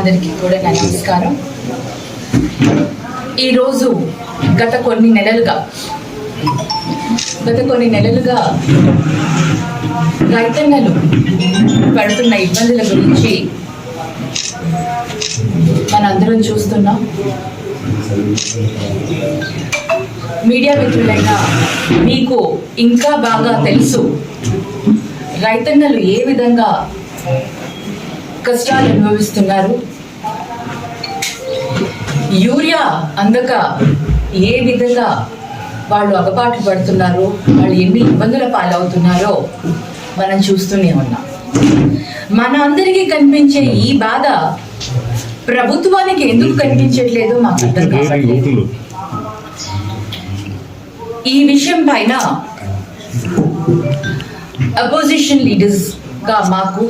అందరికీ కూడా నా నమస్కారం. ఈరోజు గత కొన్ని నెలలుగా గత కొన్ని నెలలుగా రైతన్నలు పడుతున్న ఇబ్బందుల గురించి మనందరం చూస్తున్నాం. మీడియా మిత్రులైన మీకు ఇంకా బాగా తెలుసు రైతన్నలు ఏ విధంగా కష్టాలు అనుభవిస్తున్నారు. యూరియా అందక ఏ విధంగా వాళ్ళు అగపాటు పడుతున్నారో వాళ్ళు ఎన్ని ఇబ్బందుల పాలవుతున్నారో మనం చూస్తూనే ఉన్నాం. మన అందరికీ కనిపించే ఈ బాధ ప్రభుత్వానికి ఎందుకు కనిపించట్లేదో? మాకు అర్థం కావట్లేదు. ఈ విషయం పైన అపోజిషన్ లీడర్స్గా మాకు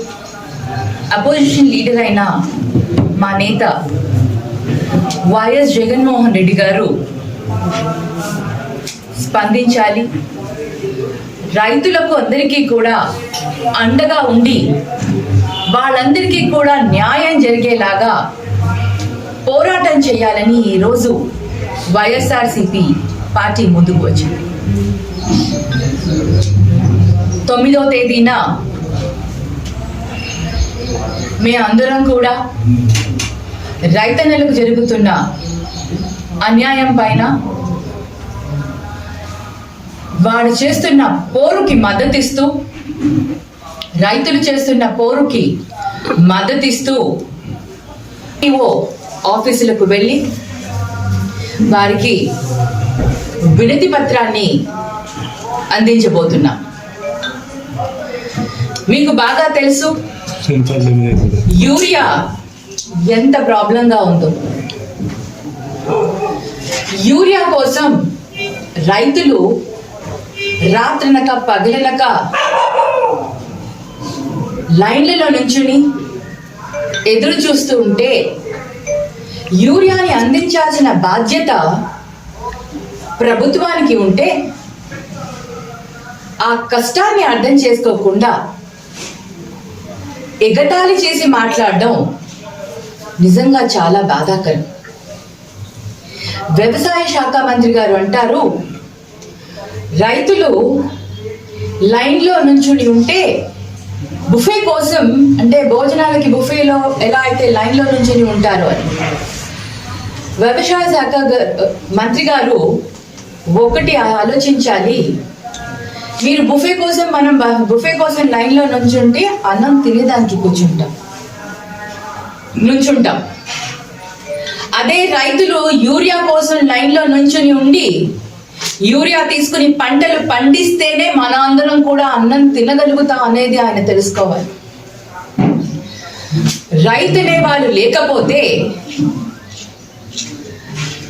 అపోజిషన్ లీడర్ అయిన మా నేత వైఎస్ జగన్మోహన్ రెడ్డి గారు స్పందించాలి. రైతులకు అందరికీ కూడా అండగా ఉండి వాళ్ళందరికీ కూడా న్యాయం జరిగేలాగా పోరాటం చేయాలని ఈరోజు వైఎస్ఆర్సిపి పార్టీ ముందుకు వచ్చింది. తొమ్మిదవ తేదీన మీ అందరం కూడా రైతన్నలకు జరుగుతున్న అన్యాయం పైన వాడు చేస్తున్న పోరుకి మద్దతిస్తూ రైతులు చేస్తున్న పోరుకి మద్దతిస్తూ ఓ ఆఫీసులకు వెళ్ళి వారికి వినతి పత్రాన్ని అందించబోతున్నాం. మీకు బాగా తెలుసు యూరియా ఎంత ప్రాబ్లంగా ఉందో. యూరియా కోసం రైతులు రాత్రినక పగిలినక లైన్లలో నుంచుని ఎదురు చూస్తూ ఉంటే యూరియాని అందించాల్సిన బాధ్యత ప్రభుత్వానికి ఉంటే ఆ కష్టాన్ని అర్థం చేసుకోకుండా ఎగటాళి చేసి మాట్లాడడం నిజంగా చాలా బాధాకరం. వ్యవసాయ శాఖ మంత్రి గారు అంటారు రైతులు లైన్లో నుంచుని ఉంటే బుఫే కోసం అంటే భోజనాలకి బుఫేలో ఎలా అయితే లైన్లో నుంచుని ఉంటారో అని. వ్యవసాయ శాఖ మంత్రి గారు ఒకటి ఆలోచించాలి మీరు బుఫే కోసం మనం బుఫే కోసం లైన్లో నుంచుంటే అన్నం తినేదానికి కూర్చుంటాం. నుంచుంటాం. అదే రైతులు యూరియా కోసం లైన్లో నుంచుని ఉండి యూరియా తీసుకుని పంటలు పండిస్తేనే మన అందరం కూడా అన్నం తినగలుగుతాం అనేది ఆయన తెలుసుకోవాలి. రైతునే వాళ్ళు లేకపోతే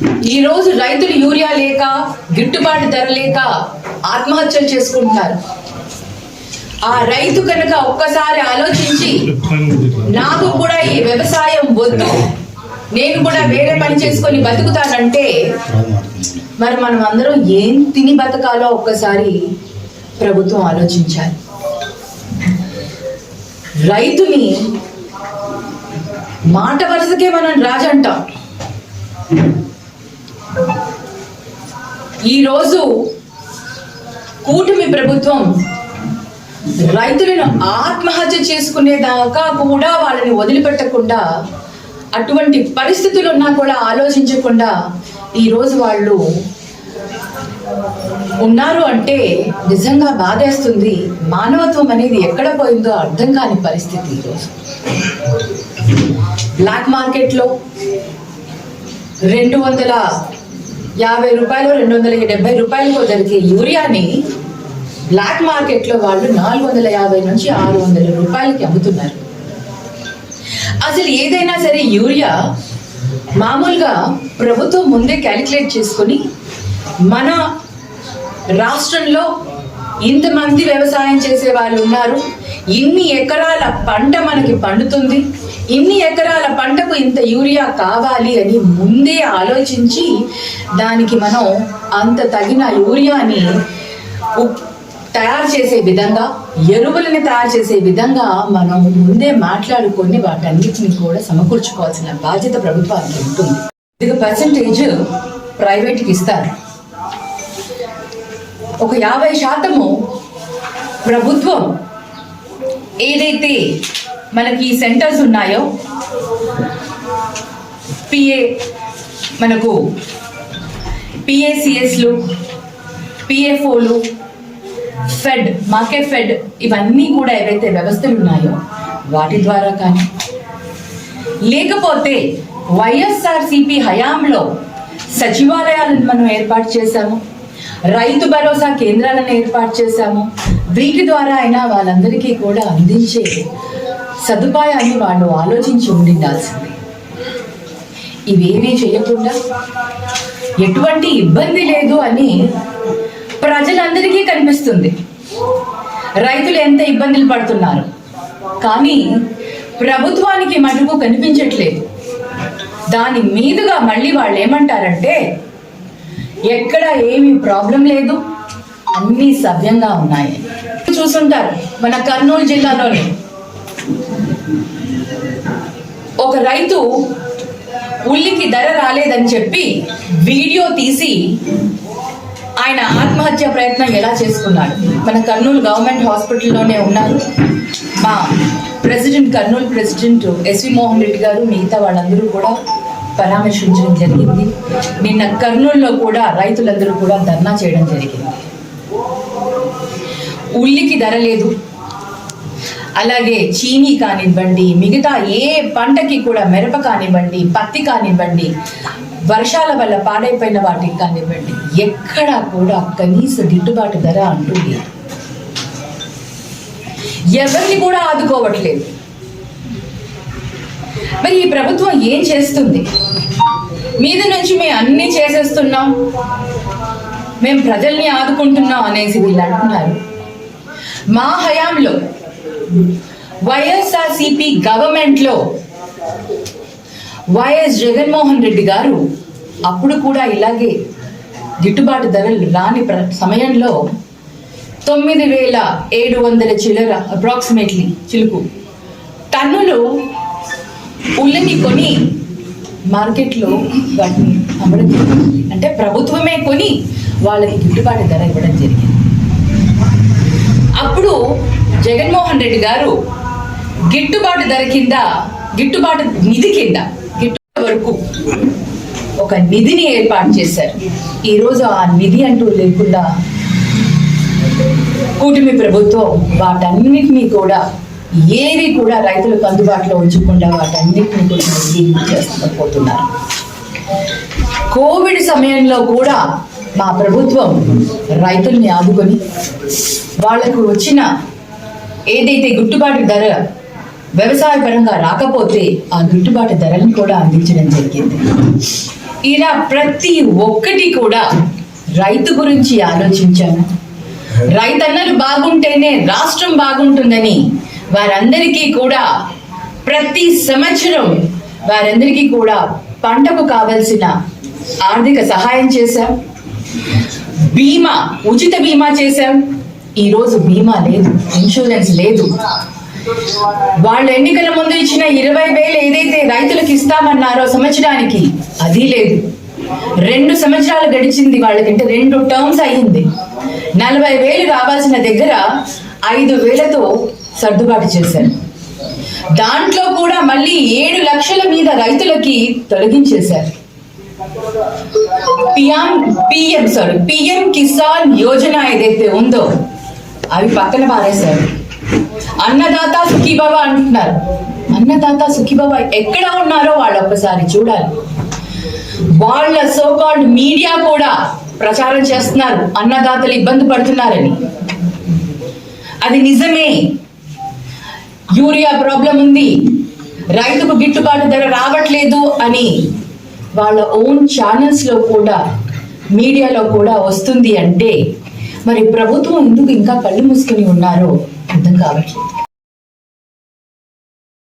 ఈ రోజు రైతులు యూరియా లేక గిట్టుబాటు ధర లేక ఆత్మహత్యలు చేసుకుంటున్నారు. ఆ రైతు కనుక ఒక్కసారి ఆలోచించి నాకు కూడా ఈ వ్యవసాయం వద్దు నేను కూడా వేరే పని చేసుకొని బతుకుతానంటే మరి మనం అందరం ఏం తిని బతకాలో ఒక్కసారి ప్రభుత్వం ఆలోచించాలి. రైతుని మాట వరుసకే మనం రాజంటాం ఈరోజు కూటమి ప్రభుత్వం రైతులను ఆత్మహత్య చేసుకునేదాకా కూడా వాళ్ళని వదిలిపెట్టకుండా అటువంటి పరిస్థితులు ఉన్నా కూడా ఆలోచించకుండా ఈరోజు వాళ్ళు ఉన్నారు అంటే నిజంగా బాధేస్తుంది. మానవత్వం అనేది ఎక్కడ పోయిందో అర్థం కాని పరిస్థితి ఈరోజు. బ్లాక్ మార్కెట్లో రెండు వందల యాభై రూపాయలు రెండు వందల డెబ్బై రూపాయలకు దొరికే యూరియాని బ్లాక్ మార్కెట్లో వాళ్ళు నాలుగు వందల యాభై నుంచి ఆరు వందల రూపాయలకి అమ్ముతున్నారు. అసలు ఏదైనా సరే యూరియా మామూలుగా ప్రభుత్వం ముందే క్యాలిక్యులేట్ చేసుకొని మన రాష్ట్రంలో ఇంతమంది వ్యవసాయం చేసే వాళ్ళు ఉన్నారు. ఇన్ని ఎకరాల పంట మనకి పండుతుంది? ఇన్ని ఎకరాల పంటకు ఇంత యూరియా కావాలి అని ముందే ఆలోచించి దానికి మనం అంత తగిన యూరియాని ఉప్- తయారు చేసే విధంగా ఎరువులని తయారు చేసే విధంగా మనం ముందే మాట్లాడుకొని వాటన్నిటిని కూడా సమకూర్చుకోవాల్సిన బాధ్యత ప్రభుత్వానికి ఉంటుంది. ఇది పర్సంటేజ్ ప్రైవేట్కి ఇస్తారు. ఒక యాభై శాతము ప్రభుత్వం ఏదైతే మనకి సెంటర్స్ ఉన్నాయో పిఏ మనకు పిఏసిఎస్లు పిఎఫ్ఓలు ఫెడ్ మార్కెట్ ఫెడ్ ఇవన్నీ కూడా ఏవైతే వ్యవస్థలు ఉన్నాయో వాటి ద్వారా కానీ. లేకపోతే వైఎస్ఆర్సిపి హయాంలో సచివాలయాలను మనం ఏర్పాటు చేశాము. రైతు భరోసా కేంద్రాలను ఏర్పాటు చేశాము. వీటి ద్వారా అయినా వాళ్ళందరికీ కూడా అందించే సదుపాయాన్ని వాళ్ళు ఆలోచించి ఉండిండాల్సింది ఇవేమీ చేయకుండా ఎటువంటి ఇబ్బంది లేదు అని ప్రజలందరికీ కనిపిస్తుంది. రైతులు ఎంత ఇబ్బందులు పడుతున్నారు. కానీ ప్రభుత్వానికి మటుకు కనిపించట్లేదు. దాని మీదుగా మళ్ళీ వాళ్ళు ఏమంటారంటే ఎక్కడ ఏమీ ప్రాబ్లం లేదు. అన్నీ సవ్యంగా ఉన్నాయి. చూసుంటారు మన కర్నూలు జిల్లాలోనే ఒక రైతు ఉల్లికి ధర రాలేదని చెప్పి వీడియో తీసి ఆయన ఆత్మహత్య ప్రయత్నం ఎలా చేసుకున్నాడు? మన కర్నూలు గవర్నమెంట్ హాస్పిటల్లోనే ఉన్నారు. మా president Kurnool president SV Mohan Reddy garu మిగతా వాళ్ళందరూ కూడా పరామర్శించడం జరిగింది. నిన్న కర్నూలులో కూడా రైతులందరూ కూడా ధర్నా చేయడం జరిగింది. ఉల్లికి ధర లేదు. అలాగే చీనీ కానివ్వండి మిగతా ఏ పంటకి కూడా మిరప కానివ్వండి పత్తి కానివ్వండి వర్షాల వల్ల పాడైపోయిన వాటికి కానివ్వండి ఎక్కడా కూడా కనీస గిట్టుబాటు ధర అంటూ లేదు. ఎవరిని కూడా ఆదుకోవట్లేదు. మరి ఈ ప్రభుత్వం ఏం చేస్తుంది? మీద నుంచి మేము అన్ని చేసేస్తున్నాం. మేము ప్రజల్ని ఆదుకుంటున్నాం అనేసి వీళ్ళు అంటున్నారు. మా హయాంలో వైఎస్ఆర్సిపి గవర్నమెంట్లో వైఎస్ జగన్మోహన్ రెడ్డి గారు అప్పుడు కూడా ఇలాగే గిట్టుబాటు ధరలు రాని సమయంలో తొమ్మిది వేల ఏడు వందల చిల్లర అప్రాక్సిమేట్లీ చిలుకు టన్నులు ఉల్లిని కొని మార్కెట్లో వాటిని అమ్మడం జరిగింది. అంటే ప్రభుత్వమే కొని వాళ్ళకి గిట్టుబాటు ధర ఇవ్వడం జరిగింది. అప్పుడు జగన్మోహన్ రెడ్డి గారు గిట్టుబాటు ధర కింద గిట్టుబాటు నిధి కింద గిట్టుబాటు వరకు ఒక నిధిని ఏర్పాటు చేశారు. ఈరోజు ఆ నిధి అంటూ లేకుండా కూటమి ప్రభుత్వం వాటన్నిటినీ కూడా ఏవి కూడా రైతులకు అందుబాటులో ఉంచకుండా వాటన్నిటిని కూడా నిర్వీర్యం పోతున్నారు కోవిడ్ సమయంలో కూడా మా ప్రభుత్వం రైతుల్ని ఆదుకొని వాళ్ళకు వచ్చిన ఏదైతే గిట్టుబాటు ధర వ్యవసాయ పరంగా రాకపోతే ఆ గిట్టుబాటు ధరలను కూడా అందించడం జరిగింది. ఇలా ప్రతి ఒక్కటి కూడా రైతు గురించి ఆలోచించాను. రైతన్నలు బాగుంటేనే రాష్ట్రం బాగుంటుందని వారందరికీ కూడా ప్రతి సంవత్సరం వారందరికీ కూడా పంటకు కావలసిన ఆర్థిక సహాయం చేశాం. బీమా ఉచిత బీమా చేశాం. ఈరోజు బీమా లేదు ఇన్సూరెన్స్ లేదు. వాళ్ళ ఎన్నికల ముందు ఇచ్చిన ఇరవై వేలు ఏదైతే రైతులకు ఇస్తామన్నారో సంవత్సరానికి అది లేదు. రెండు సంవత్సరాలు గడిచింది వాళ్ళకంటే రెండు టర్మ్స్ అయ్యింది. నలభై వేలు కావాల్సిన దగ్గర ఐదు వేలతో సర్దుబాటు చేశారు. దాంట్లో కూడా మళ్ళీ ఏడు లక్షల మీద రైతులకి తొలగించేశారు. PM PM sorry PM Kisan Yojana ఏదైతే ఉందో అవి పక్కన పారేశారు. అన్నదాత సుఖీబాబా అంటున్నారు. అన్నదాత సుఖీబాబ ఎక్కడ ఉన్నారో వాళ్ళు ఒక్కసారి చూడాలి. వాళ్ళ సోకాల్డ్ మీడియా కూడా ప్రచారం చేస్తున్నారు. అన్నదాతలు ఇబ్బంది పడుతున్నారని. అది నిజమే. యూరియా ప్రాబ్లం ఉంది. రైతుకు గిట్టుబాటు ధర రావట్లేదు అని వాళ్ళ ఓన్ ఛానల్స్లో కూడా మీడియాలో కూడా వస్తుంది అంటే మరి ప్రభుత్వం ఎందుకు ఇంకా కళ్ళు మూసుకొని ఉన్నారో అర్థం కావట్లేదు.